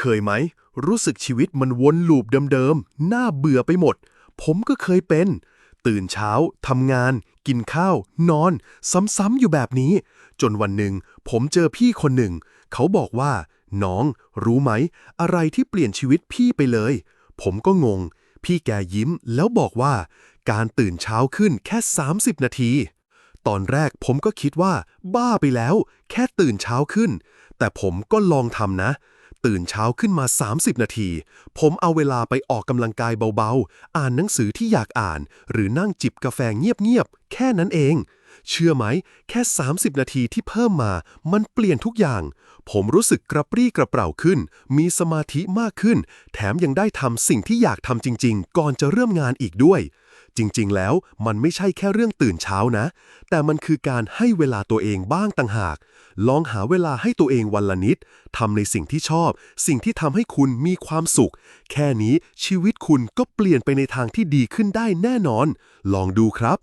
เคยไหม รู้สึกชีวิตมันวนลูปเดิมๆ น่าเบื่อไปหมด ผมก็เคยเป็น ตื่นเช้าทำงาน กินข้าว นอน ซ้ำๆอยู่แบบนี้ จนวันหนึ่ง ผมเจอพี่คนหนึ่ง เขาบอกว่า น้อง รู้ไหม อะไรที่เปลี่ยนชีวิตพี่ไปเลย ผมก็งง พี่แกยิ้มแล้วบอกว่า การตื่นเช้าขึ้นแค่ 30 นาทีตอนแรกผมก็คิดว่า บ้าไปแล้ว แค่ตื่นเช้าขึ้น แต่ผมก็ลองทำนะ ตื่นเช้าขึ้นมา 30 นาที ผมเอาเวลาไปออกกำลังกายเบาๆ อ่านหนังสือที่อยากอ่าน หรือนั่งจิบกาแฟเงียบๆ แค่นั้นเอง เชื่อไหม แค่ 30 นาทีที่เพิ่มมา มันเปลี่ยนทุกอย่าง ผมรู้สึกกระปรี้กระเปร่าขึ้น มีสมาธิมากขึ้น แถมยังได้ทำสิ่งที่อยากทำจริง ๆ ก่อนจะเริ่มงานอีกด้วย จริงๆ แล้วมันไม่ใช่แค่เรื่องตื่นเช้านะ แต่มันคือการให้เวลาตัวเองบ้างต่างหาก ลองหาเวลาให้ตัวเองวันละนิดทำในสิ่งที่ชอบ สิ่งที่ทำให้คุณมีความสุข แค่นี้ชีวิตคุณก็เปลี่ยนไปในทางที่ดีขึ้นได้แน่นอน ลองดูครับ